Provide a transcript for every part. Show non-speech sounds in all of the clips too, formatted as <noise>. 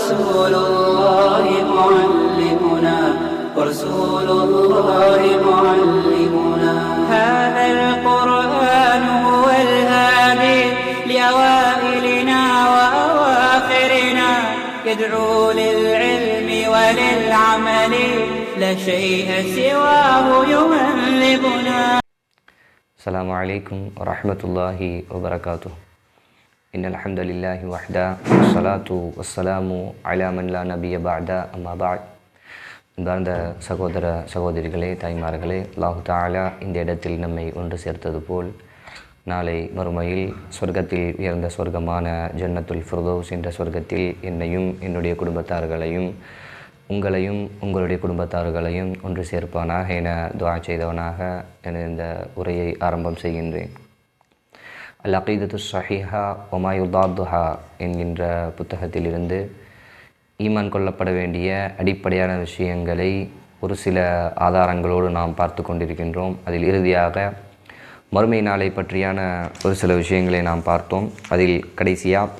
ورسول الله معلمنا ورسول الله معلمنا. هذا القرآن هو الهادي لأوائلنا وأواخرنا. يدعو للعلم وللعمل لا شيء سواه يهذبنا السلام عليكم ورحمة الله وبركاته. إن الحمد لله وحده والصلاة والسلام على من لا نبي بعد أما بعد அன்பார்ந்த சகோதர சகோதரிகளே தாய்மார்களே அல்லாஹு தாலா இந்த இடத்தில் நம்மை ஒன்று சேர்த்தது போல் நாளை மறுமையில் சொர்க்கத்தில் உயர்ந்த சொர்க்கமான ஜன்னத்துல் ஃபிர்தோஸ் என்ற சொர்க்கத்தில் என்னையும் என்னுடைய குடும்பத்தார்களையும் உங்களையும் உங்களுடைய குடும்பத்தார்களையும் ஒன்று சேர்ப்பானாக என துவா செய்தவனாக என இந்த உரையை ஆரம்பம் செய்கின்றேன் அல் அகீதத்து ஷஹீஹா ஒமாயுதாத்துஹா என்கின்ற புத்தகத்திலிருந்து ஈமான் கொள்ளப்பட வேண்டிய அடிப்படையான விஷயங்களை ஒரு சில ஆதாரங்களோடு நாம் பார்த்து கொண்டிருக்கின்றோம். அதில் இறுதியாக மறுமை நாளை பற்றியான ஒரு சில விஷயங்களை நாம் பார்த்தோம். அதில் கடைசியாக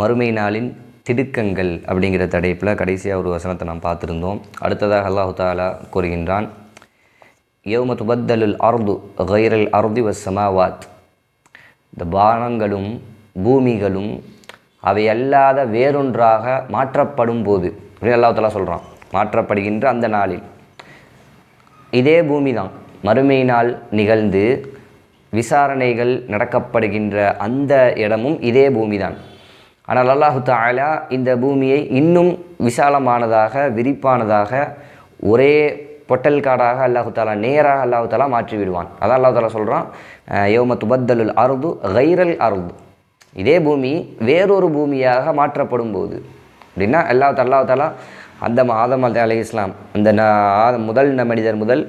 மறுமை நாளின் திடுக்கங்கள் அப்படிங்கிற தடைப்பில் கடைசியாக ஒரு வசனத்தை நாம் பார்த்துருந்தோம். அடுத்ததாக அல்லாஹு தாலா கூறுகின்றான் யௌம துபத்தலுல் அர்து கைரல் அர்தி வ சமாவாத் இந்த பானங்களும் பூமிகளும் அவை அல்லாத வேறொன்றாக மாற்றப்படும் போது அப்படின்னு சொல்கிறான் மாற்றப்படுகின்ற அந்த நாளில். இதே பூமி தான் மறுமை நாள் நிகழ்ந்து விசாரணைகள் நடக்கப்படுகின்ற அந்த இடமும் இதே பூமி தான் ஆனால் அல்லாஹு தாலா இந்த பூமியை இன்னும் விசாலமானதாக விரிப்பானதாக ஒரே பொட்டல் காடாக அல்லாஹு தாலா நேராக அல்லாஹு தாலா மாற்றி விடுவான். அதான் அல்லாஹு தாலா சொல்கிறான் யோம துபத்தலுல் அருது கைரல் அருது. இதே பூமி வேறொரு பூமியாக மாற்றப்படும் போது அப்படின்னா அல்லாஹ் அல்லாஹு தாலா அந்த ஆதம் அலி இஸ்லாம் அந்த ந- முதல் மனிதர் முதல்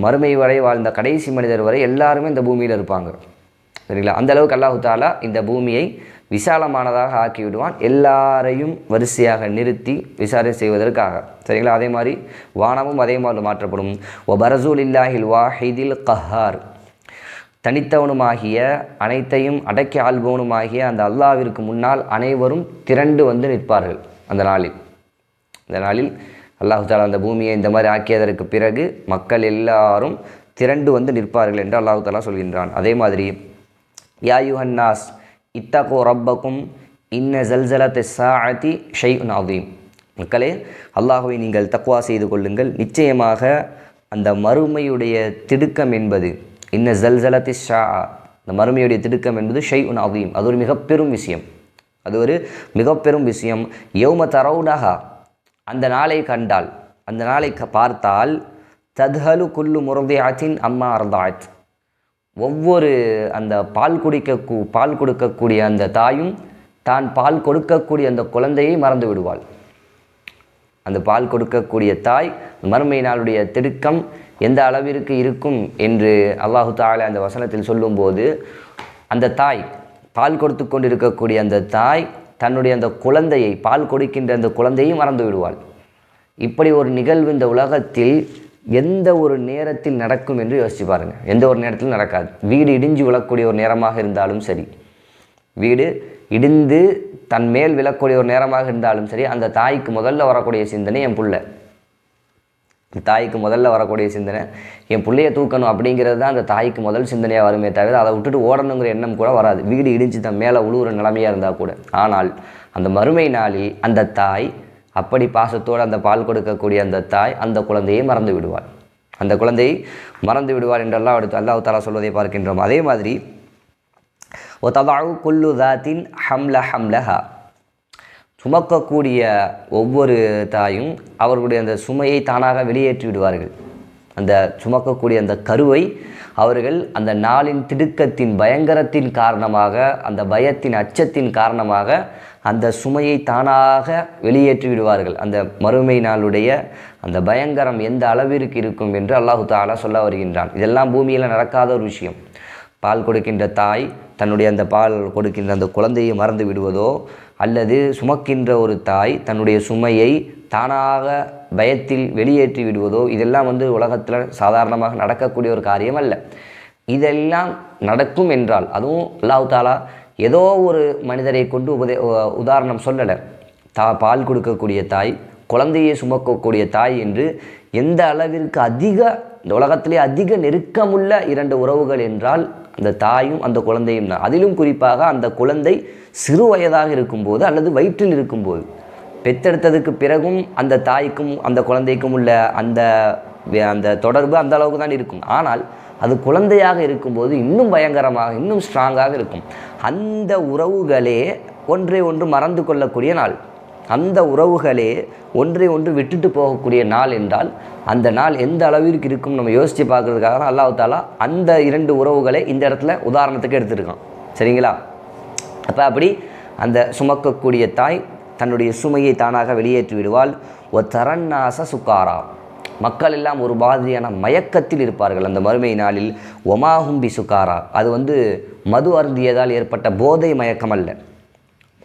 மறுமை வரை வாழ்ந்த கடைசி மனிதர் வரை எல்லாருமே இந்த பூமியில் இருப்பாங்க. சரிங்களா? அந்த அளவுக்கு அல்லாஹு தாலா இந்த பூமியை விசாலமானதாக ஆக்கி விடுவான் எல்லாரையும் வரிசையாக நிறுத்தி விசாரணை செய்வதற்காக. சரிங்களா? அதே மாதிரி வானமும் அதே மாதிரி மாற்றப்படும். ஒ பரசூல் இல்லாஹில் வாஹிதில் கஹார். தனித்தவனுமாகிய அனைத்தையும் அடக்கி ஆள்பவனுமாகிய அந்த அல்லாவிற்கு முன்னால் அனைவரும் திரண்டு வந்து நிற்பார்கள் அந்த நாளில். அந்த நாளில் அல்லாஹு தாலா அந்த பூமியை இந்த மாதிரி ஆக்கியதற்கு பிறகு மக்கள் எல்லாரும் திரண்டு வந்து நிற்பார்கள் என்று அல்லாஹு தாலா சொல்கின்றான். அதே மாதிரி யாயுஹன்னாஸ் இத்தகோ ரப்பக்கும் இன்ன ஜல்சலத்தை சாஅதி ஷைஉன் அதீம் மக்களே அல்லாஹுவை நீங்கள் தக்குவா செய்து கொள்ளுங்கள் நிச்சயமாக அந்த மறுமையுடைய திடுக்கம் என்பது இன்ன ஜல்சலத்தி ஷா அந்த மறுமையுடைய திடுக்கம் என்பது ஷைஉன் அவீம் அது ஒரு மிக பெரும் விஷயம் அது ஒரு மிக பெரும் விஷயம் யௌம தரவுனஹா அந்த நாளை கண்டால் அந்த நாளை பார்த்தால் தத்ஹலு குல்லு முரதியாத்தின் அம்மா அர்தாத் ஒவ்வொரு அந்த பால் குடிக்க கூ- பால் கொடுக்கக்கூடிய அந்த தாயும் தான் பால் கொடுக்கக்கூடிய அந்த குழந்தையை மறந்து விடுவாள். அந்த பால் கொடுக்கக்கூடிய தாய் மறுமை நாளுடைய திடுக்கம் எந்த அளவிற்கு இருக்கும் என்று அல்லாஹு தாலா அந்த வசனத்தில் சொல்லும்போது அந்த தாய் பால் கொடுத்து கொண்டிருக்கக்கூடிய அந்த தாய் தன்னுடைய அந்த குழந்தையை பால் கொடுக்கின்ற அந்த குழந்தையை மறந்து விடுவாள். இப்படி ஒரு நிகழ்வு இந்த உலகத்தில் எந்த ஒரு நேரத்தில் நடக்கும் என்று யோசிச்சு பாருங்கள் எந்த ஒரு நேரத்தில் நடக்காது. வீடு இடிஞ்சு விழக்கூடிய ஒரு நேரமாக இருந்தாலும் சரி. வீடு இடிந்து தன் மேல் விழக்கூடிய ஒரு நேரமாக இருந்தாலும் சரி அந்த தாய்க்கு முதல்ல வரக்கூடிய சிந்தனை என் பிள்ளை. தாய்க்கு முதல்ல வரக்கூடிய சிந்தனை என் பிள்ளைய தூக்கணும் அப்படிங்கிறது தான் அந்த தாய்க்கு முதல் சிந்தனையாக வருமே தவிர அதை விட்டுட்டு ஓடணுங்கிற எண்ணம் கூட வராது. வீடு இடிஞ்சு தன் மேலே உழுவுற நிலைமையாக இருந்தால் கூட. ஆனால் அந்த மறுமை நாளில் அந்த தாய் அப்படி பாசத்தோடு அந்த பால் கொடுக்கக்கூடிய அந்த தாய் அந்த குழந்தையை மறந்து விடுவாள். அந்த குழந்தையை மறந்து விடுவாள் என்றெல்லாம் அடுத்து அல்லாஹ் தாலா சொல்வதை பார்க்கின்றோம். அதே மாதிரி ஒத்ததாவு குல்லு தாத்தின் ஹம்ல ஹம்லஹா. சுமக்கக்கூடிய ஒவ்வொரு தாயும் அவர்களுடைய அந்த சுமையை தானாக வெளியேற்றி விடுவார்கள். அந்த சுமக்கக்கூடிய அந்த கருவை அவர்கள் அந்த நாளின் திடுக்கத்தின் பயங்கரத்தின் காரணமாக அந்த பயத்தின் அச்சத்தின் காரணமாக அந்த சுமையை தானாக வெளியேற்றி விடுவார்கள். அந்த மறுமை நாளுடைய அந்த பயங்கரம் எந்த அளவிற்கு இருக்கும் என்று அல்லாஹு தாலா சொல்ல வருகின்றான். இதெல்லாம் பூமியில் நடக்காத ஒரு விஷயம். பால் கொடுக்கின்ற தாய் தன்னுடைய அந்த பால் கொடுக்கின்ற அந்த குழந்தையை மறந்து விடுவதோ அல்லது சுமக்கின்ற ஒரு தாய் தன்னுடைய சுமையை தானாக பயத்தில் வெளியேற்றி விடுவதோ இதெல்லாம் வந்து உலகத்தில் சாதாரணமாக நடக்கக்கூடிய ஒரு காரியம் அல்ல. இதெல்லாம் நடக்கும் என்றால் அதுவும் அல்லாஹு தாலா ஏதோ ஒரு மனிதரை கொண்டு உபதே உதாரணம் சொல்லலை. தா பால் கொடுக்கக்கூடிய தாய் குழந்தையை சுமக்கக்கூடிய தாய் என்று எந்த அளவிற்கு அதிக இந்த உலகத்திலே அதிக நெருக்கமுள்ள இரண்டு உறவுகள் என்றால் அந்த தாயும் அந்த குழந்தையும் தான். அதிலும் குறிப்பாக அந்த குழந்தை சிறு வயதாக இருக்கும்போது அல்லது வயிற்றில் இருக்கும்போது பெத்தெடுத்ததுக்கு பிறகும் அந்த தாய்க்கும் அந்த குழந்தைக்கும் உள்ள அந்த அந்த தொடர்பு அந்த அளவுக்கு தான் இருக்கும். ஆனால் அது குழந்தையாக இருக்கும்போது இன்னும் பயங்கரமாக இன்னும் ஸ்ட்ராங்காக இருக்கும். அந்த உறவுகளே ஒன்றை ஒன்று மறந்து கொள்ளக்கூடிய நாள். அந்த உறவுகளே ஒன்றை ஒன்று விட்டுட்டு போகக்கூடிய நாள் என்றால் அந்த நாள் எந்த அளவிற்கு இருக்கும் நம்ம யோசித்து பார்க்கறதுக்காக தான் அல்லாஹ் தாலா அந்த இரண்டு உறவுகளை இந்த இடத்துல உதாரணத்துக்கு எடுத்துருக்கான். சரிங்களா? அப்போ அப்படி அந்த சுமக்கக்கூடிய தாய் தன்னுடைய சுமையை தானாக வெளியேற்றி விடுவாள். ஒ தரன்னாச சுக்காரா மக்கள் எல்லாம் ஒரு மாதிரியான மயக்கத்தில் இருப்பார்கள் அந்த மறுமை நாளில். ஒமாஹும்பி சுக்காரா அது வந்து மது அருந்தியதால் ஏற்பட்ட போதை மயக்கம் அல்ல.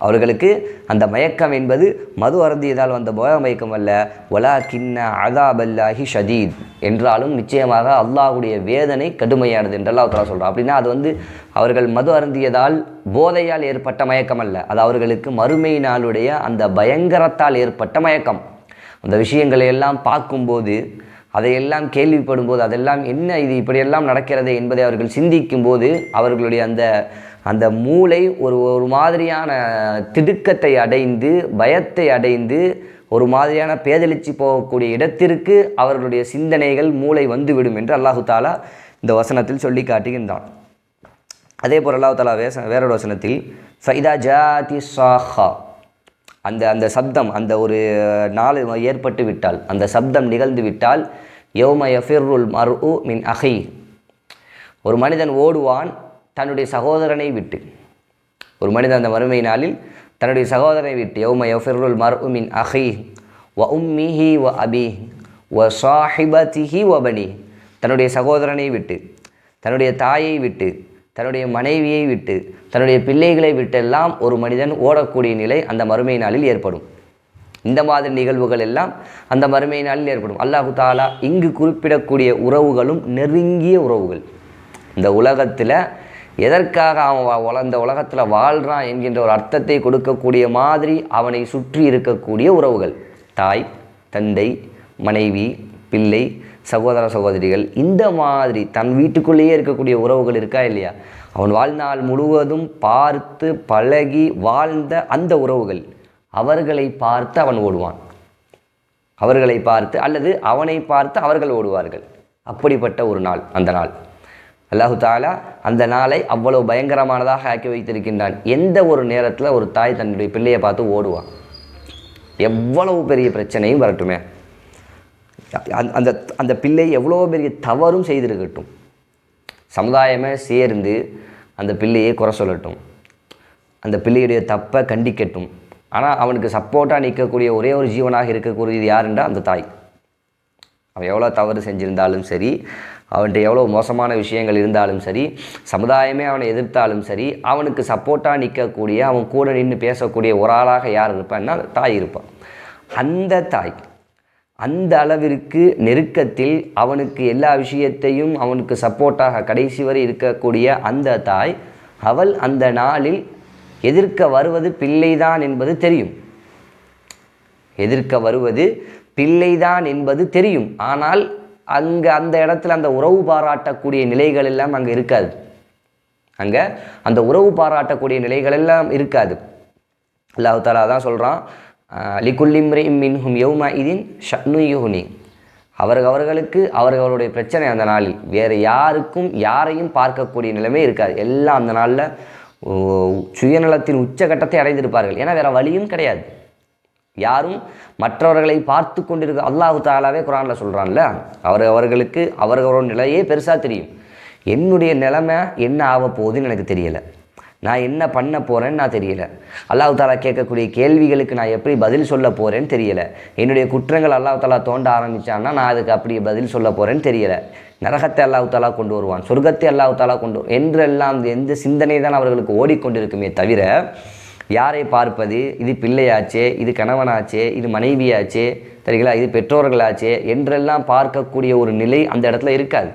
அவர்களுக்கு அந்த மயக்கம் என்பது மது அருந்தியதால் வந்த போக மயக்கம் அல்ல. ஒலா கிண்ண அதாபல்லாஹி ஷதீத் என்றாலும் நிச்சயமாக அல்லாஹ்வுடைய வேதனை கடுமையானது என்று அல்லாஹ் தலா அப்படின்னா அது வந்து அவர்கள் மது அருந்தியதால் போதையால் ஏற்பட்ட மயக்கம் அல்ல. அது அவர்களுக்கு மறுமை நாளுடைய அந்த பயங்கரத்தால் ஏற்பட்ட மயக்கம். அந்த விஷயங்களை எல்லாம் பார்க்கும்போது அதையெல்லாம் கேள்விப்படும்போது அதெல்லாம் என்ன இது இப்படியெல்லாம் நடக்கிறது என்பதை அவர்கள் சிந்திக்கும் போது அவர்களுடைய அந்த அந்த மூளை ஒரு ஒரு மாதிரியான திடுக்கத்தை அடைந்து பயத்தை அடைந்து ஒரு மாதிரியான பேதளிச்சு போகக்கூடிய இடத்திற்கு அவர்களுடைய சிந்தனைகள் மூளை வந்துவிடும் என்று அல்லாஹு தாலா இந்த வசனத்தில் சொல்லி காட்டுகின்றான். அதே போல் அல்லாஹு தாலா வேச வேறொரு வசனத்தில் ஃபைதா ஜாதி சாஹா அந்த அந்த சப்தம் அந்த ஒரு நாள் ஏற்பட்டு விட்டால் அந்த சப்தம் நிகழ்ந்து விட்டால் யௌம மர் உ மின் அஹி. ஒரு மனிதன் ஓடுவான் தன்னுடைய சகோதரனை விட்டு. ஒரு மனிதன் அந்த மறுமை நாளில் தன்னுடைய சகோதரனை விட்டு யௌம யஃபிர்ருல் மர் உமின் அஹி வ உம்மிஹி வ அபி வ சாஹிபதிஹி வ பனி. தன்னுடைய சகோதரனை விட்டு தன்னுடைய தாயை விட்டு தன்னுடைய மனைவியை விட்டு தன்னுடைய பிள்ளைகளை விட்டெல்லாம் ஒரு மனிதன் ஓடக்கூடிய நிலை அந்த மறுமை நாளில் ஏற்படும். இந்த மாதிரி நிகழ்வுகள் எல்லாம் அந்த மறுமை நாளில் ஏற்படும். அல்லாஹு தாலா இங்கு குறிப்பிடக்கூடிய உறவுகளும் நெருங்கிய உறவுகள். இந்த உலகத்தில் எதற்காக அவன் அந்த உலகத்தில் வாழ்கிறான் என்கின்ற ஒரு அர்த்தத்தை கொடுக்கக்கூடிய மாதிரி அவனை சுற்றி இருக்கக்கூடிய உறவுகள். தாய் தந்தை மனைவி பிள்ளை சகோதர சகோதரிகள் இந்த மாதிரி தன் வீட்டுக்குள்ளேயே இருக்கக்கூடிய உறவுகள் இருக்கா இல்லையா? அவன் வாழ்நாள் முழுவதும் பார்த்து பழகி வாழ்ந்த அந்த உறவுகள் அவர்களை பார்த்து அவன் ஓடுவான். அவர்களை பார்த்து அல்லது அவனை பார்த்து அவர்கள் ஓடுவார்கள். அப்படிப்பட்ட ஒரு நாள் அந்த நாள். அல்லாஹு தாலா அந்த நாளை அவ்வளவு பயங்கரமானதாக ஆக்கி வைத்திருக்கின்றான். எந்த ஒரு நேரத்தில் ஒரு தாய் தன்னுடைய பிள்ளையை பார்த்து ஓடுவான் எவ்வளவு பெரிய பிரச்சனையும் வரட்டுமே. அந்த- அந்த அந்த பிள்ளை எவ்வளோ பெரிய தவறும் செய்திருக்கட்டும். சமுதாயமே சேர்ந்து அந்த பிள்ளையை குறை சொல்லட்டும். அந்த பிள்ளையுடைய தப்பை கண்டிக்கட்டும். ஆனால் அவனுக்கு சப்போர்ட்டாக நிற்கக்கூடிய ஒரே ஒரு ஜீவனாக இருக்கக்கூடியது யாருன்றா அந்த தாய். அவன் எவ்வளோ தவறு செஞ்சிருந்தாலும் சரி அவன்கிட்ட எவ்வளோ மோசமான விஷயங்கள் இருந்தாலும் சரி சமுதாயமே அவனை எதிர்த்தாலும் சரி அவனுக்கு சப்போர்ட்டாக நிற்கக்கூடிய அவன் கூட நின்று பேசக்கூடிய ஒரு ஆளாக யார் இருப்பான்னா தாய் இருப்பான். அந்த தாய் அந்த அளவிற்கு நெருக்கத்தில் அவனுக்கு எல்லா விஷயத்தையும் அவனுக்கு சப்போர்ட்டாக கடைசி வரை இருக்கக்கூடிய அந்த தாய் அவள் அந்த நாளில் எதிர்க்க வருவது பிள்ளைதான் என்பது தெரியும். எதிர்க்க வருவது பிள்ளைதான் என்பது தெரியும். ஆனால் அங்கே அந்த இடத்துல அந்த உறவு பாராட்டக்கூடிய நிலைகள் எல்லாம் அங்கே இருக்காது. அங்கே அந்த உறவு பாராட்டக்கூடிய நிலைகள் எல்லாம் இருக்காது. அல்லாஹு தாலா தான் சொல்கிறான் லிகுல்லிம்ரி மின்ஹும் யோமா இதின் ஷன்னு யுஹுனி. அவர்கள் அவர்களுக்கு அவர்களுடைய பிரச்சனை அந்த நாளில். வேறு யாருக்கும் யாரையும் பார்க்கக்கூடிய நிலைமை இருக்காது. எல்லாம் அந்த நாளில் சுயநலத்தின் உச்சகட்டத்தை அடைந்திருப்பார்கள். ஏன்னா வேறு வழியும் கிடையாது. யாரும் மற்றவர்களை பார்த்து கொண்டிருக்க அல்லாஹு தாலாவே குரானில் சொல்கிறான்ல அவர் அவர்களுக்கு அவர்களோட நிலையே பெருசாக தெரியும். என்னுடைய நிலைமை என்ன ஆக போகுதுன்னு எனக்கு தெரியலை. நான் என்ன பண்ண போகிறேன்னு நான் தெரியல. அல்லாஹ் தாலா கேட்கக்கூடிய கேள்விகளுக்கு நான் எப்படி பதில் சொல்ல போகிறேன்னு தெரியலை. என்னுடைய குற்றங்கள் அல்லாஹ் தாலா தோண்ட ஆரம்பித்தான்னா நான் அதுக்கு அப்படி பதில் சொல்ல போகிறேன்னு தெரியலை. நரகத்தை அல்லாஹ் தாலா கொண்டு வருவான். சொர்க்கத்தை அல்லாஹ் தாலா கொண்டு என்றெல்லாம் எந்த சிந்தனை தான் அவர்களுக்கு ஓடிக்கொண்டிருக்குமே தவிர யாரை பார்ப்பது? இது பிள்ளையாச்சே இது கணவனாச்சே இது மனைவியாச்சே சரிங்களா? இது பெற்றோர்களாச்சே என்றெல்லாம் பார்க்கக்கூடிய ஒரு நிலை அந்த இடத்துல இருக்காது.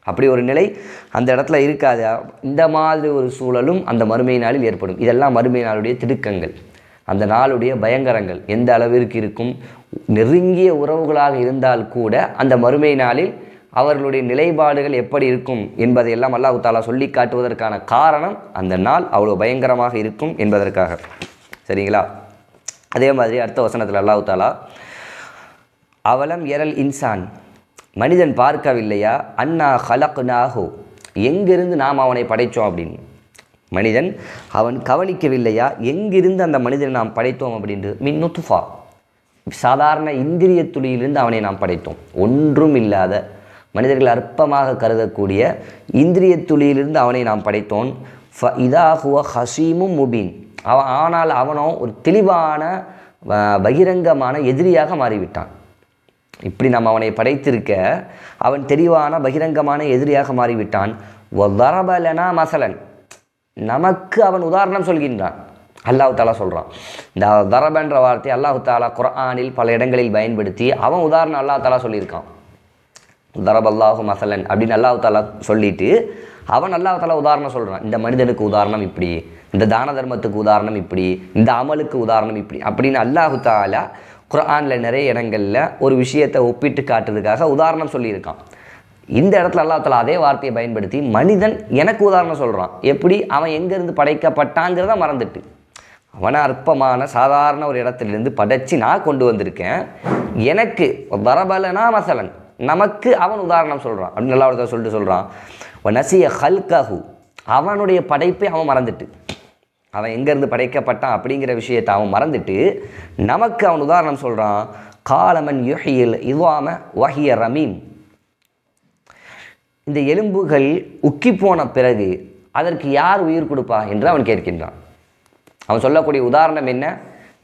அப்படி ஒரு நிலை அந்த இடத்துல இருக்காது. இந்த மாதிரி ஒரு சூழலும் அந்த மறுமை நாளில் ஏற்படும். இதெல்லாம் மறுமை நாளுடைய திடுக்கங்கள். அந்த நாளுடைய பயங்கரங்கள். எந்த அளவிற்கு இருக்கும்? நெருங்கிய உறவுகளாக இருந்தால் கூட அந்த மறுமை நாளில் அவர்களுடைய நிலைப்பாடுகள் எப்படி இருக்கும் என்பதையெல்லாம் அல்லாஹு தாலா சொல்லி காட்டுவதற்கான காரணம் அந்த நாள் அவ்வளோ பயங்கரமாக இருக்கும் என்பதற்காக. சரிங்களா? அதே மாதிரி அடுத்த வசனத்தில் அல்லாஹு தாலா அவலம் எரல் இன்சான் மனிதன் பார்க்கவில்லையா? அண்ணா ஹலக் நாஹோ எங்கிருந்து நாம் அவனை படைத்தோம்? அப்படின்னு. மனிதன் அவன் கவனிக்கவில்லையா? எங்கிருந்து அந்த மனிதனை நாம் படைத்தோம்? அப்படின்ட்டு மின் நுத்துஃபா சாதாரண இந்திரிய துளியிலிருந்து அவனை நாம் படைத்தோம். ஒன்றும் இல்லாத மனிதர்கள் அற்பமாக கருதக்கூடிய இந்திரிய துளியிலிருந்து அவனை நாம் படைத்தோன் ஃப இதாகுவ ஹசீமும் முபீன். அவன் ஆனால் அவனோ ஒரு தெளிவான பகிரங்கமான எதிரியாக மாறிவிட்டான். இப்படி நம்ம அவனை படைத்திருக்க அவன் தெளிவான பகிரங்கமான எதிரியாக மாறிவிட்டான். வரபலனா மசலன். நமக்கு அவன் உதாரணம் சொல்கின்றான். அல்லாஹ் தாலா சொல்கிறான் இந்த தரபன்ற வார்த்தை அல்லாஹு தாலா குரானில் பல இடங்களில் பயன்படுத்தி அவன் உதாரணம் அல்லாஹ் தாலா சொல்லியிருக்கான். தரபல்லாஹு மசலன் அப்படின்னு அல்லாஹ் சொல்லிட்டு அவன் அல்லாஹ் உதாரணம் சொல்கிறான் இந்த மனிதனுக்கு உதாரணம் இப்படி இந்த தான தர்மத்துக்கு உதாரணம் இப்படி இந்த அமலுக்கு உதாரணம் இப்படி அப்படின்னு அல்லாஹு தாலா குரானில் நிறைய இடங்களில் ஒரு விஷயத்தை ஒப்பிட்டு காட்டுறதுக்காக உதாரணம் சொல்லியிருக்கான். இந்த இடத்துல அல்லாஹ்தால அதே வார்த்தையை பயன்படுத்தி மனிதன் எனக்கு உதாரணம் சொல்கிறான் எப்படி? அவன் எங்கேருந்து படைக்கப்பட்டாங்கிறத மறந்துட்டு. அவனை அற்பமான சாதாரண ஒரு இடத்துலேருந்து படைச்சி நான் கொண்டு வந்திருக்கேன். எனக்கு வரபலனா மசலன். நமக்கு அவன் உதாரணம் சொல்கிறான் அப்படின்னு நல்லா ஒருத்தர் சொல்லிட்டு சொல்கிறான் நசிய ஹல்கஹு அவனுடைய படைப்பை அவன் மறந்துட்டு அவன் எங்கேருந்து படைக்கப்பட்டான் அப்படிங்கிற விஷயத்தை அவன் மறந்துட்டு நமக்கு அவன் உதாரணம் சொல்கிறான் காலமன் யுஹியில் இவாம வஹிய ரமீம். இந்த எலும்புகள் உக்கி போன பிறகு அதற்கு யார் உயிர் கொடுப்பா என்று அவன் கேட்கின்றான். அவன் சொல்லக்கூடிய உதாரணம் என்ன?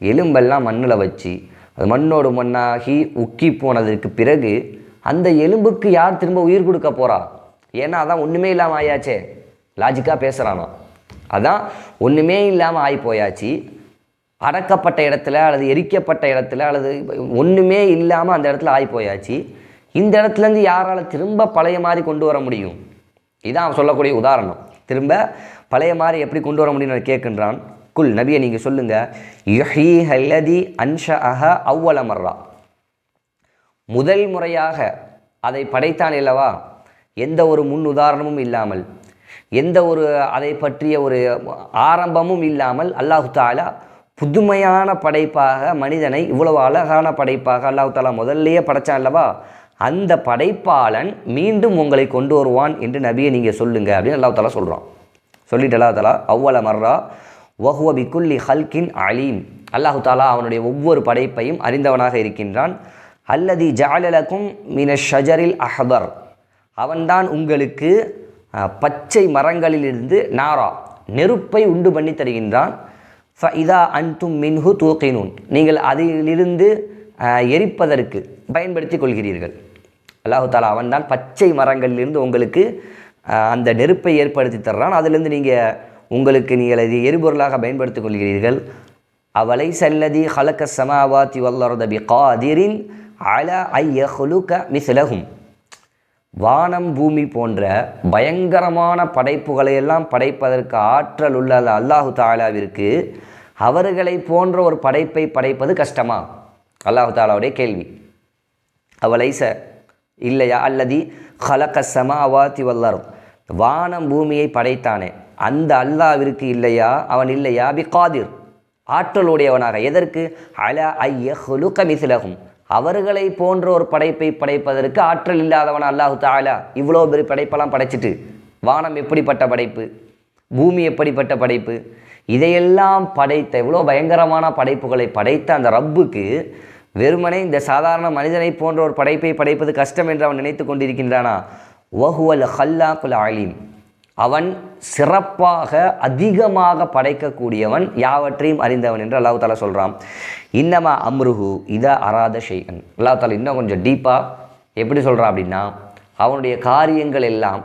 எலும்பெல்லாம் மண்ணில் வச்சு அது மண்ணோடு மண்ணாகி உக்கி போனதற்கு பிறகு அந்த எலும்புக்கு யார் திரும்ப உயிர் கொடுக்க போகிறா ஏன்னா அதான் ஒன்றுமே இல்லாமல் ஆயாச்சே. லாஜிக்காக பேசுகிறானோ அதான் ஒன்றுமே இல்லாமல் ஆகி போயாச்சு. அடக்கப்பட்ட இடத்துல அல்லது எரிக்கப்பட்ட இடத்துல அல்லது ஒன்றுமே இல்லாமல் அந்த இடத்துல ஆகி போயாச்சு. இந்த இடத்துலேருந்து யாரால் திரும்ப பழைய மாதிரி கொண்டு வர முடியும்? இதான் சொல்லக்கூடிய உதாரணம். திரும்ப பழைய மாதிரி எப்படி கொண்டு வர முடியும்னு கேட்கின்றான். குல் நபியை நீங்கள் சொல்லுங்கள் யுஹி ஹல்லதி அன்ஷ அஹ அவ்வளமர்ரா முதல் முறையாக அதை படைத்தான் அல்லவா? எந்த ஒரு முன் உதாரணமும் இல்லாமல் எந்த ஒரு அதை பற்றிய ஒரு ஆரம்பமும் இல்லாமல் அல்லாஹு தாலா புதுமையான படைப்பாக மனிதனை இவ்வளவு அழகான படைப்பாக அல்லாஹு தாலா முதல்லையே படைச்சான் அல்லவா? அந்த படைப்பாளன் மீண்டும் உங்களை கொண்டு வருவான் என்று நபியை நீங்கள் சொல்லுங்க அப்படின்னு அல்லாஹ் தாலா சொல்கிறான் சொல்லிட்டு அல்லாஹ் தாலா அவ்வள மர்ரா வஹுவ பிகுல்லி ஹல்கின் அலீம். அல்லாஹு தாலா அவனுடைய ஒவ்வொரு படைப்பையும் அறிந்தவனாக இருக்கின்றான். அல்லதி ஜாலலக்கும் மின ஷஜரில் அஹபர் அவன்தான் உங்களுக்கு பச்சை மரங்களிலிருந்து நாரா நெருப்பை உண்டு பண்ணி தருகின்றான். ஃப இதா அன்தும் மின்ஹு தூக்கினூன். நீங்கள் அதிலிருந்து எரிப்பதற்கு பயன்படுத்தி கொள்கிறீர்கள். அல்லாஹு தாலா அவன்தான் பச்சை மரங்களிலிருந்து உங்களுக்கு அந்த நெருப்பை ஏற்படுத்தி தர்றான். அதிலிருந்து நீங்கள் உங்களுக்கு நீங்கள் இது எரிபொருளாக பயன்படுத்திக் கொள்கிறீர்கள். அவலை சல்லதி ஹலக்க சமாவாத்தி வல்லரதபி காதிரின் அல ஐயஹுலுக மிசிலகும் வானம் பூமி போன்ற பயங்கரமான படைப்புகளை எல்லாம் படைப்பதற்கு ஆற்றல் உள்ள அல்லாஹு தாலாவிற்கு. அவர்களை போன்ற ஒரு படைப்பை படைப்பது கஷ்டமா? அல்லாஹு தாலாவுடைய கேள்வி. அவளை ச இல்லையா? அல்லதி ஹலக அவாத்தி வல்லரும் வானம் பூமியை படைத்தானே. அந்த அல்லாவிற்கு இல்லையா? அவன் இல்லையா? பி காதிர். ஆற்றலுடையவனாக எதற்கு? அல ஐய ஹுலுக மிசிலகும் அவர்களை போன்ற ஒரு படைப்பை படைப்பதற்கு ஆற்றல் இல்லாதவன் அல்லாஹு தாலா இவ்வளோ பெரிய படைப்பெல்லாம் படைச்சிட்டு வானம் எப்படிப்பட்ட படைப்பு பூமி எப்படிப்பட்ட படைப்பு இதையெல்லாம் படைத்த எவ்வளோ பயங்கரமான படைப்புகளை படைத்த அந்த ரப்புக்கு வெறுமனே இந்த சாதாரண மனிதனை போன்ற ஒரு படைப்பை படைப்பது கஷ்டம் என்று அவன் நினைத்து கொண்டிருக்கின்றானா? ஒஹுவல் ஹல்லாக்குல் ஆலீம் அவன் சிறப்பாக அதிகமாக படைக்கக்கூடியவன் யாவற்றையும் அறிந்தவன் என்று அல்லாஹ் தாலா சொல்கிறான் இன்னமா அம்ருஹு இத அராத ஷெய்கன் அல்லாஹ் தாலா இன்னும் கொஞ்சம் டீப்பாக எப்படி சொல்கிறான் அப்படின்னா அவனுடைய காரியங்கள் எல்லாம்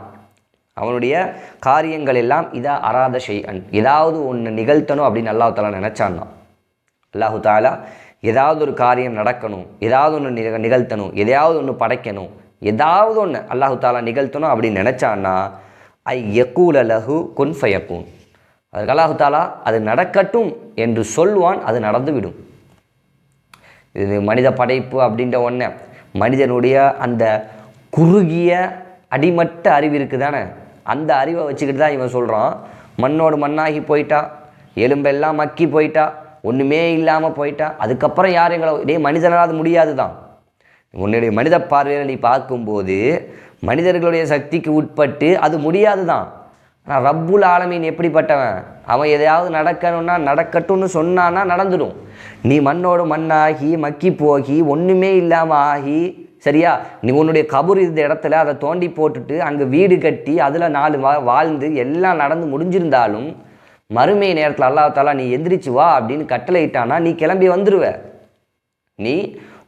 அவனுடைய காரியங்கள் எல்லாம் இதா அராத ஷெய்அன் ஏதாவது ஒன்று நிகழ்த்தணும் அப்படின்னு அல்லாஹ் தாலா நினச்சான்னா அல்லாஹு தாலா ஏதாவது ஒரு காரியம் நடக்கணும் ஏதாவது ஒன்று நிக நிகழ்த்தணும் எதையாவது ஒன்று படைக்கணும் ஏதாவது ஒன்று அல்லாஹு தாலா நிகழ்த்தணும் அப்படின்னு நினச்சான்னா ஐ யக்கூல லஹு குன் ஃபயக்கூன் அதற்கு அல்லாஹு தாலா அது நடக்கட்டும் என்று சொல்வான் அது நடந்துவிடும். இது மனித படைப்பு அப்படின்ற ஒன்று மனிதனுடைய அந்த குறுகிய அடிமட்ட அறிவு இருக்குது தானே அந்த அறிவை வச்சுக்கிட்டு தான் இவன் சொல்கிறான் மண்ணோடு மண்ணாகி போயிட்டா எலும்பெல்லாம் மக்கி போயிட்டா ஒன்றுமே இல்லாமல் போயிட்டா அதுக்கப்புறம் யார் எங்களை இதே மனிதனால் அது முடியாது தான் உன்னுடைய மனித பார்வையில் நீ பார்க்கும்போது மனிதர்களுடைய சக்திக்கு உட்பட்டு அது முடியாது தான் ஆனால் ரப்புல் ஆலமீன் எப்படிப்பட்டவன்? அவன் எதையாவது நடக்கணும்னா நடக்கட்டும்னு சொன்னான்னா நடந்துடும். நீ மண்ணோடு மண்ணாகி மக்கி போகி ஒன்றுமே இல்லாமல் ஆகி சரியா? நீ உன்னுடைய கபூர் இருந்த இடத்துல அதை தோண்டி போட்டுட்டு அங்கே வீடு கட்டி அதில் நாலு வா வாழ்ந்து எல்லாம் நடந்து முடிஞ்சிருந்தாலும் மறுமை நேரத்தில் அல்லாஹ் நீ எந்திரிச்சு வா அப்படின்னு கட்டளையிட்டானா நீ கிளம்பி வந்துடுவ நீ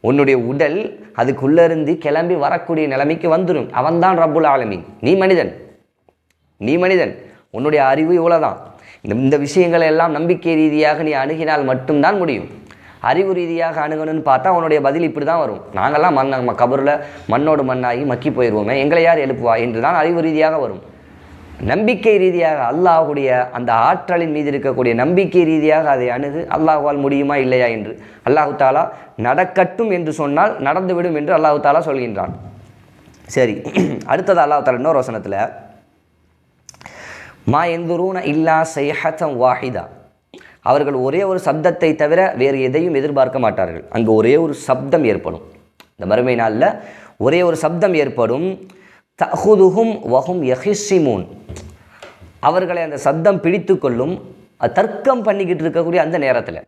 உன்னுடைய உடல் அதுக்குள்ளே இருந்து கிளம்பி வரக்கூடிய நிலைமைக்கு வந்துடும் அவன்தான் ரப்புல் ஆலமி நீ மனிதன். நீ மனிதன். உன்னுடைய அறிவு இவ்வளோதான் இந்த இந்த விஷயங்களை எல்லாம் நம்பிக்கை ரீதியாக நீ அணுகினால் மட்டும்தான் முடியும். அறிவு ரீதியாக அணுகணும்னு பார்த்தா உன்னுடைய பதில் இப்படி தான் வரும். நாங்கள்லாம் மண் நம்ம கபரில் மண்ணோடு மண்ணாகி மக்கி போயிடுவோமே எங்களை யார் எழுப்புவா? என்று தான் அறிவு ரீதியாக வரும். நம்பிக்கை ரீதியாக அல்லாஹுடைய அந்த ஆற்றலின் மீது இருக்கக்கூடிய நம்பிக்கை ரீதியாக அதை அணுகு. அல்லாஹுவால் முடியுமா இல்லையா என்று. அல்லாஹு தாலா நடக்கட்டும் என்று சொன்னால் நடந்துவிடும் என்று அல்லாஹு தாலா சொல்கின்றான். சரி <clears throat> அடுத்தது அல்லாஹ் தாலா இன்னொரு வசனத்தில் மா எந்துரூன இல்லா செய்ஹத்தம் வாஹிதா. அவர்கள் ஒரே ஒரு சப்தத்தை தவிர வேறு எதையும் எதிர்பார்க்க மாட்டார்கள். அங்கு ஒரே ஒரு சப்தம் ஏற்படும். இந்த மறுமை நாளில் ஒரே ஒரு சப்தம் ஏற்படும். தஹுதுஹும் வஹும் யஹிசிமூன் அவர்களை அந்த சத்தம் பிடித்து கொள்ளும் அது தர்க்கம் பண்ணிக்கிட்டு இருக்கக்கூடிய அந்த நேரத்தில்.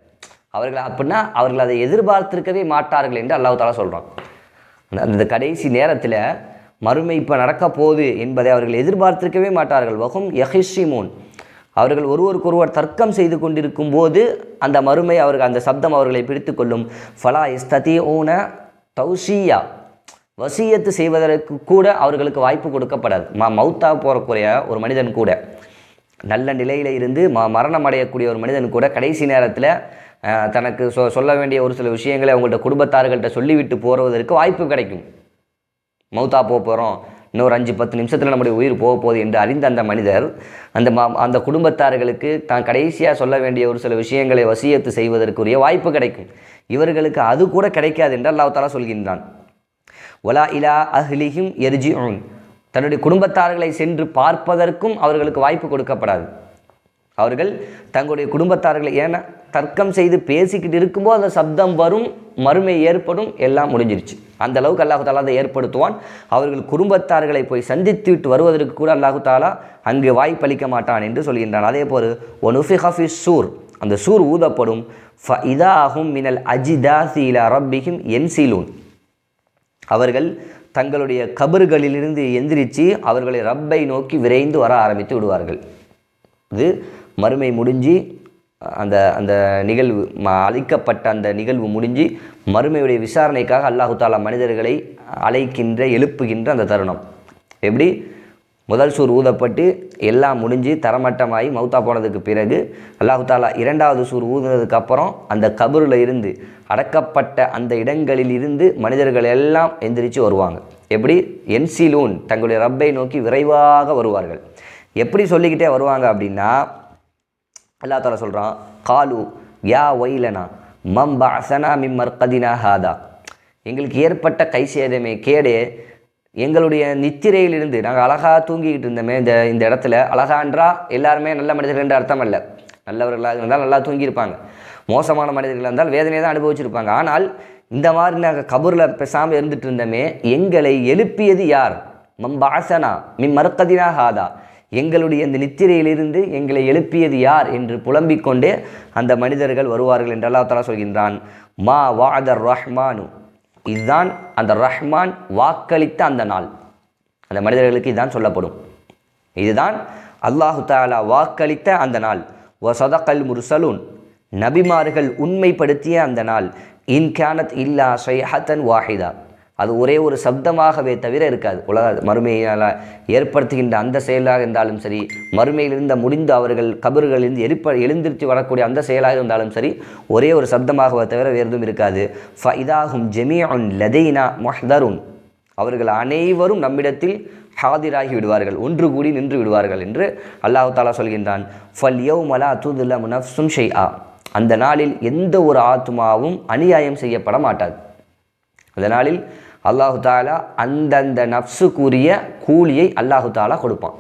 அவர்கள் அப்படின்னா அவர்கள் அதை எதிர்பார்த்திருக்கவே மாட்டார்கள் என்று அல்லாஹ் தாலா சொல்கிறான் அந்த- அந்த கடைசி நேரத்தில் மறுமை இப்போ நடக்க போகுது என்பதை அவர்கள் எதிர்பார்த்திருக்கவே மாட்டார்கள். வகும் யஹிஷிமூன் அவர்கள் ஒருவருக்கொருவர் தர்க்கம் செய்து கொண்டிருக்கும் போது அந்த மறுமை அவர்கள் அந்த சப்தம் அவர்களை பிடித்து கொள்ளும் ஃபலா இஸ்ததி ஓன தௌசியா. வசியத்து செய்வதற்கு கூட அவர்களுக்கு வாய்ப்பு கொடுக்கப்படாது. மா மௌத்தா போகக்கூடிய ஒரு மனிதன் கூட நல்ல நிலையில் இருந்து ம மரணம் அடையக்கூடிய ஒரு மனிதன் கூட கடைசி நேரத்தில் தனக்கு சொ சொல்ல வேண்டிய ஒரு சில விஷயங்களை அவங்கள்ட்ட குடும்பத்தார்கள்ட்ட சொல்லிவிட்டு போகிறதற்கு வாய்ப்பு கிடைக்கும். மௌத்தா போக போகிறோம் இன்னொரு அஞ்சு பத்து நிமிஷத்தில் நம்முடைய உயிர் போக போகுது என்று அறிந்த அந்த மனிதர் அந்த மா அந்த குடும்பத்தார்களுக்கு தான் கடைசியாக சொல்ல வேண்டிய ஒரு சில விஷயங்களை வசியத்து செய்வதற்குரிய வாய்ப்பு கிடைக்கும். இவர்களுக்கு அது கூட கிடைக்காது என்று அல்லாஹாலா சொல்கின்றான். ஒலா இலா அஹ்லிஹிம் எர்ஜிஉன் தன்னுடைய குடும்பத்தார்களை சென்று பார்ப்பதற்கும் அவர்களுக்கு வாய்ப்பு கொடுக்கப்படாது. அவர்கள் தங்களுடைய குடும்பத்தார்களை ஏன்னா தர்க்கம் செய்து பேசிக்கிட்டு இருக்கும்போது அந்த சப்தம் வரும் மறுமை ஏற்படும் எல்லாம் முடிஞ்சிருச்சு. அந்த அளவுக்கு அல்லாஹு தாலா அதை ஏற்படுத்துவான். அவர்கள் குடும்பத்தார்களை போய் சந்தித்து விட்டு வருவதற்கு கூட அல்லாஹு தாலா அங்கு வாய்ப்பளிக்க மாட்டான் என்று சொல்கின்றான். அதே போல் ஒனுஃபி ஹஃபி சூர் அந்த சூர் ஊதப்படும். ஃப இதாகும் மினல் அஜிதாசி இலா ரப்பிஹிம் என்சிலூன் அவர்கள் தங்களுடைய கபறுகளிலிருந்து எந்திரிச்சு அவர்களை ரப்பை நோக்கி விரைந்து வர ஆரம்பித்து விடுவார்கள். இது மறுமை முடிஞ்சு அந்த அந்த நிகழ்வு ம- அழிக்கப்பட்ட அந்த நிகழ்வு முடிஞ்சு மறுமையுடைய விசாரணைக்காக அல்லாஹு தாலா மனிதர்களை அழைக்கின்ற எழுப்புகின்ற அந்த தருணம். எப்படி? முதல் சூர் ஊதப்பட்டு எல்லாம் முடிஞ்சு தரமட்டமாகி மௌத்தா போனதுக்கு பிறகு அல்லாஹு தாலா இரண்டாவது சூர் ஊதுனதுக்கப்புறம் அந்த கபரில் இருந்து அடக்கப்பட்ட அந்த இடங்களில் இருந்து மனிதர்கள் எல்லாம் எந்திரிச்சு வருவாங்க. எப்படி? என்சிலூன் தங்களுடைய ரப்பை நோக்கி விரைவாக வருவார்கள். எப்படி சொல்லிக்கிட்டே வருவாங்க அப்படின்னா அல்லா தாலா சொல்கிறான் காலு யா ஒயிலனா மம் பாசனா மிம் மர்கதினா ஹாதா. எங்களுக்கு ஏற்பட்ட கை சேதமே கேடே எங்களுடைய நித்திரையிலிருந்து நாங்கள் அழகாக தூங்கிக்கிட்டு இருந்தோமே இந்த இந்த இடத்துல. அழகான்றா எல்லாருமே நல்ல மனிதர்கள் என்ற அர்த்தம் அல்ல நல்லவர்களாக இருந்தால் நல்லா தூங்கியிருப்பாங்க. மோசமான மனிதர்களாக இருந்தால் வேதனையை தான் அனுபவிச்சிருப்பாங்க. ஆனால் இந்த மாதிரி நாங்கள் கபூரில் பேசாமல் இருந்துட்டு இருந்தோமே எங்களை எழுப்பியது யார்? மம் பாசனா மிம் மறுக்கதினா ஹாதா. எங்களுடைய இந்த நித்திரையிலிருந்து எங்களை எழுப்பியது யார் என்று புலம்பிக் கொண்டே அந்த மனிதர்கள் வருவார்கள் என்று அல்லாஹ் தாலா சொல்கின்றான். மா வாதர் ரஹ்மானு. இதுதான் அந்த ரஹ்மான் வாக்களித்த அந்த நாள். அந்த மனிதர்களுக்கு இதுதான் சொல்லப்படும். இதுதான் அல்லாஹு தாலா வாக்களித்த அந்த நாள். வ சதகல் முருசலூன். நபிமார்கள் உண்மைப்படுத்திய அந்த நாள். இன்கானத் இல்லா ஷைஹத்தன் வாஹிதா. அது ஒரே ஒரு சப்தமாகவே தவிர இருக்காது. உலக மறுமையால் ஏற்படுத்துகின்ற அந்த செயலாக இருந்தாலும் சரி மறுமையிலிருந்து முடிந்து அவர்கள் கபர்களிலிருந்து எரிப்ப எழுந்திருச்சு வரக்கூடிய அந்த செயலாக இருந்தாலும் சரி ஒரே ஒரு சப்தமாக தவிர வேறு எதுவும் இருக்காது. ஃப இதாகும் ஜெமியுன் லதைனா மொஹ்தருன். அவர்கள் அனைவரும் நம்மிடத்தில் ஹாதிராகி விடுவார்கள் ஒன்று கூடி நின்று விடுவார்கள் என்று அல்லாஹு தாலா சொல்கின்றான். ஃபல் யோ மலா தூதுல்ல முனஃப்சும் ஷெய் ஆ அந்த நாளில் எந்த ஒரு ஆத்மாவும் அநியாயம் செய்யப்பட மாட்டாது. அந்த நாளில் அல்லாஹு தாலா அந்தந்த நப்சுக்குரிய கூலியை அல்லாஹு தாலா கொடுப்பான்.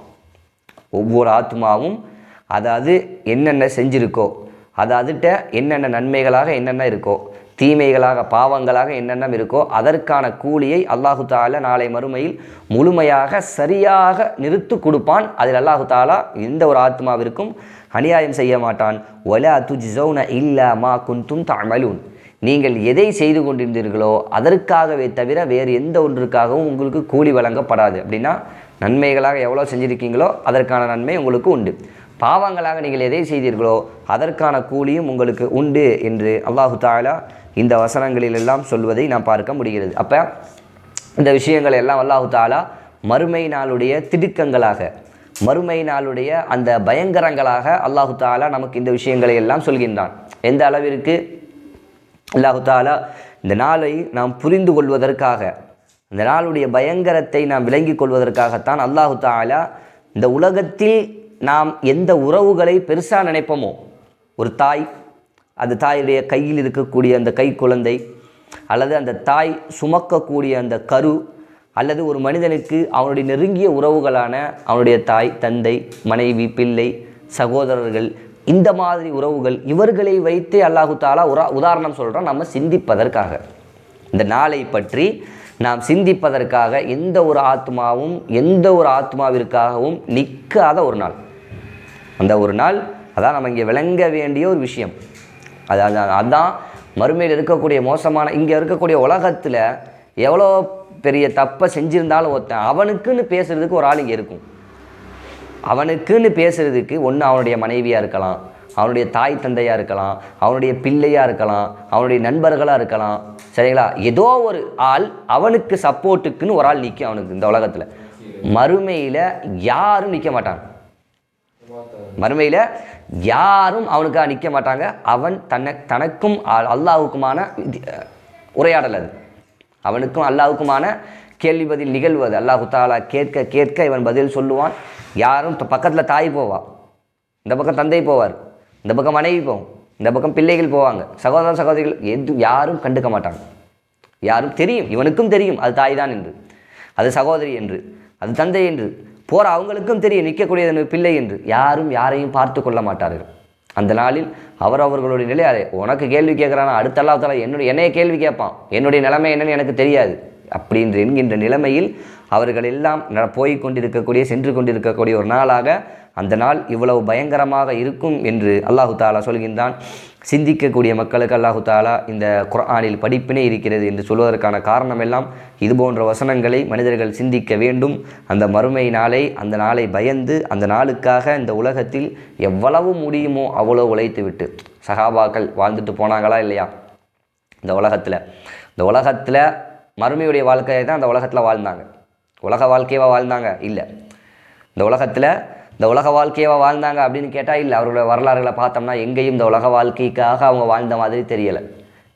ஒவ்வொரு ஆத்மாவும் அதாவது என்னென்ன செஞ்சுருக்கோ அது என்னென்ன நன்மைகளாக என்னென்ன இருக்கோ தீமைகளாக பாவங்களாக என்னென்ன இருக்கோ அதற்கான கூலியை அல்லாஹு தாலா நாளை மறுமையில் முழுமையாக சரியாக நிறுத்து கொடுப்பான். அதில் அல்லாஹு தாலா எந்த ஒரு ஆத்மாவிற்கும் அநியாயம் செய்ய மாட்டான். ஒலா துஜ்ஸௌன இல்லா மா குன்தும் தமலூன் நீங்கள் எதை செய்து கொண்டிருந்தீர்களோ அதற்காகவே தவிர வேறு எந்த ஒன்றுக்காகவும் உங்களுக்கு கூலி வழங்கப்படாது. அப்படின்னா நன்மைகளாக எவ்வளோ செஞ்சுருக்கீங்களோ அதற்கான நன்மை உங்களுக்கு உண்டு. பாவங்களாக நீங்கள் எதை செய்தீர்களோ அதற்கான கூலியும் உங்களுக்கு உண்டு என்று அல்லாஹு தாலா இந்த வசனங்களில் எல்லாம் சொல்வதை நாம் பார்க்க முடிகிறது. அப்போ இந்த விஷயங்கள் எல்லாம் அல்லாஹு தாலா மறுமை நாளுடைய திடுக்கங்களாக மறுமை நாளுடைய அந்த பயங்கரங்களாக அல்லாஹு தாலா நமக்கு இந்த விஷயங்களை எல்லாம் சொல்கின்றான். எந்த அளவிற்கு? அல்லாஹு தாலா இந்த நாளை நாம் புரிந்து கொள்வதற்காக இந்த நாளுடைய பயங்கரத்தை நாம் விளங்கிக் கொள்வதற்காகத்தான் அல்லாஹு தாலா இந்த உலகத்தில் நாம் எந்த உறவுகளை பெருசாக நினைப்போமோ ஒரு தாய் அந்த தாயுடைய கையில் இருக்கக்கூடிய அந்த கை குழந்தை அல்லது அந்த தாய் சுமக்கக்கூடிய அந்த கரு அல்லது ஒரு மனிதனுக்கு அவனுடைய நெருங்கிய உறவுகளான அவனுடைய தாய் தந்தை மனைவி பிள்ளை சகோதரர்கள் இந்த மாதிரி உறவுகள் இவர்களை வைத்தே அல்லாஹு தாலா உரா உதாரணம் சொல்கிறோம் நம்ம சிந்திப்பதற்காக. இந்த நாளை பற்றி நாம் சிந்திப்பதற்காக எந்த ஒரு ஆத்மாவும் எந்த ஒரு ஆத்மாவிற்காகவும் நிற்காத ஒரு நாள். அந்த ஒரு நாள் அதான் நம்ம இங்கே விளங்க வேண்டிய ஒரு விஷயம். அது அதான் மறுமையில் இருக்கக்கூடிய மோசமான இங்கே இருக்கக்கூடிய உலகத்தில் எவ்வளோ பெரிய தப்பை செஞ்சுருந்தாலும் ஒருத்தன் அவனுக்குன்னு பேசுகிறதுக்கு ஒரு ஆள் இங்கே இருக்கும். அவனுக்குன்னு பேசுகிறதுக்கு ஒன்று அவனுடைய மனைவியாக இருக்கலாம் அவனுடைய தாய் தந்தையாக இருக்கலாம் அவனுடைய பிள்ளையாக இருக்கலாம் அவனுடைய நண்பர்களாக இருக்கலாம். சரிங்களா? ஏதோ ஒரு ஆள் அவனுக்கு சப்போர்ட்டுக்குன்னு ஒரு ஆள் நிற்கும் அவனுக்கு இந்த உலகத்தில். மறுமையில் யாரும் நிற்க மாட்டாங்க. மறுமையில் யாரும் அவனுக்காக நிற்க மாட்டாங்க. அவன் தன்னை தனக்கும் அல்லாவுக்குமான உரையாடல் அது. அவனுக்கும் அல்லாவுக்குமான கேள்வி பதில் நிகழ்வது. அல்லாஹு தாலா கேட்க கேட்க இவன் பதில் சொல்லுவான். யாரும் பக்கத்தில் தாய் போவா. இந்த பக்கம் தந்தை போவார். இந்த பக்கம் மனைவி போகும் இந்த பக்கம் பிள்ளைகள் போவாங்க. சகோதர சகோதரிகள் எது யாரும் கண்டுக்க மாட்டாங்க. யாரும் தெரியும். இவனுக்கும் தெரியும். அது தாய் தான் என்று. அது சகோதரி என்று. அது தந்தை என்று. போகிற அவங்களுக்கும் தெரியும். நிற்கக்கூடியது பிள்ளை என்று. யாரும் யாரையும் பார்த்து கொள்ள மாட்டார்கள். அந்த நாளில் அவர் அவர்களுடைய நிலை அதை. உனக்கு கேள்வி கேட்குறானா? அடுத்த அல்லாஹ் என்னுடைய என்னைய கேள்வி கேட்பான். என்னுடைய நிலைமை என்னன்னு எனக்கு தெரியாது. அப்படின்ற என்கின்ற நிலைமையில் அவர்கள் எல்லாம் ந- கொண்டிருக்கக்கூடிய சென்று கொண்டிருக்கக்கூடிய ஒரு நாளாக அந்த நாள் இவ்வளவு பயங்கரமாக இருக்கும் என்று அல்லாஹு தாலா சொல்கின்றான். சிந்திக்கக்கூடிய மக்களுக்கு அல்லாஹு தாலா இந்த குரானில் படிப்பினை இருக்கிறது என்று சொல்வதற்கான காரணம் எல்லாம் இது போன்ற வசனங்களை மனிதர்கள் சிந்திக்க வேண்டும். அந்த மறுமை நாளை அந்த நாளை பயந்து அந்த நாளுக்காக இந்த உலகத்தில் எவ்வளவு முடியுமோ அவ்வளோ உழைத்து விட்டு சகாபாக்கள் வாழ்ந்துட்டு போனாங்களா இல்லையா? இந்த உலகத்தில் இந்த உலகத்தில் மறுமையுடைய வாழ்க்கையை தான் இந்த உலகத்தில் வாழ்ந்தாங்க. உலக வாழ்க்கையவா வாழ்ந்தாங்க? இல்லை. இந்த உலகத்தில் இந்த உலக வாழ்க்கையவா வாழ்ந்தாங்க அப்படின்னு கேட்டால் இல்லை. அவர்களோட வரலாறுகளை பார்த்தோம்னா எங்கேயும் இந்த உலக வாழ்க்கைக்காக அவங்க வாழ்ந்த மாதிரி தெரியலை.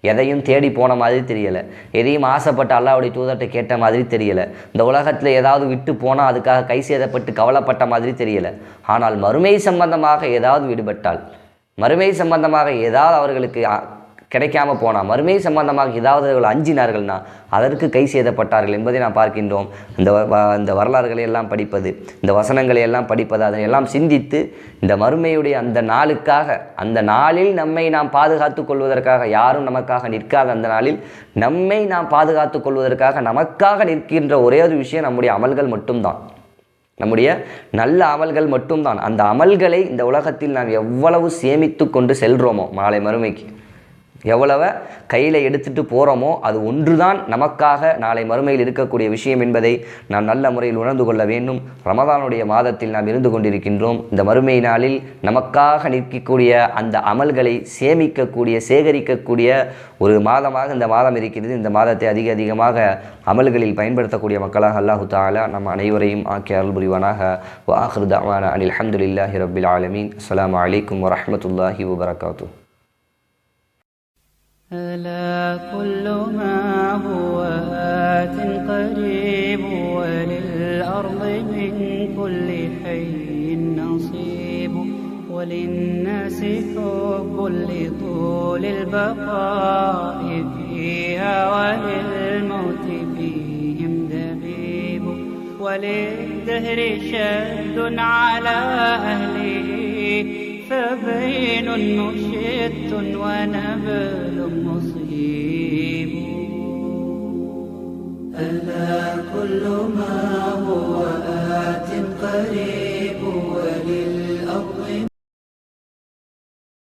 எதையும் தேடி போன மாதிரி தெரியலை. எதையும் ஆசைப்பட்டு அல்லாவுடைய தூதர்கிட்ட கேட்ட மாதிரி தெரியலை. இந்த உலகத்தில் ஏதாவது விட்டு போனால் அதுக்காக கை சேதப்பட்டு கவலைப்பட்ட மாதிரி தெரியலை. ஆனால் மறுமை சம்பந்தமாக ஏதாவது விடுபட்டால் மறுமை சம்பந்தமாக ஏதாவது அவர்களுக்கு கிடைக்காம போனால் மறுமை சம்பந்தமாக ஏதாவது அவர்கள் அஞ்சினார்கள்னா அதற்கு கை செய்தப்பட்டார்கள் என்பதை நாம் பார்க்கின்றோம். இந்த வ- இந்த வரலாறுகளை எல்லாம் படிப்பது இந்த வசனங்களை எல்லாம் படிப்பது அதனை எல்லாம் சிந்தித்து இந்த மறுமையுடைய அந்த நாளுக்காக அந்த நாளில் நம்மை நாம் பாதுகாத்துக் கொள்வதற்காக யாரும் நமக்காக நிற்காத அந்த நாளில் நம்மை நாம் பாதுகாத்துக் கொள்வதற்காக நமக்காக நிற்கின்ற ஒரே ஒரு விஷயம் நம்முடைய அமல்கள் மட்டும்தான். நம்முடைய நல்ல அமல்கள் மட்டும்தான். அந்த அமல்களை இந்த உலகத்தில் நாம் எவ்வளவு சேமித்து கொண்டு செல்கிறோமோ மாலை மறுமைக்கு. எவ்வளவு கையில் எடுத்துட்டு போகிறோமோ அது ஒன்றுதான் நமக்காக நாளை மறுமையில் இருக்கக்கூடிய விஷயம் என்பதை நாம் நல்ல முறையில் உணர்ந்து கொள்ள வேண்டும். ரமதானுடைய மாதத்தில் நாம் இருந்து கொண்டிருக்கின்றோம். இந்த மறுமை நாளில் நமக்காக நிற்கக்கூடிய அந்த அமல்களை சேமிக்கக்கூடிய சேகரிக்கக்கூடிய ஒரு மாதமாக இந்த மாதம் இருக்கிறது. இந்த மாதத்தை அதிக அதிகமாக அமல்களில் பயன்படுத்தக்கூடிய மக்களாக அல்லாஹு தாலா நம் அனைவரையும் ஆக்கிய அருள் புரிவானாக. வாஹர் அனில் அஹமதுல்லாஹி ரபில் ஆலமீன். அஸ்லாம் வலைக்கம் வரமத்துல்லாஹி வபரகாத்தூ ألا كل ما هو آت قريب وللأرض من كل حي نصيب وللناس حب لطول البقاء فيها وللموت فيهم دبيب وللدهر شد على أهله فبين مشت ونبل مصيب. ألا كل ما هو آت قريب وللأرض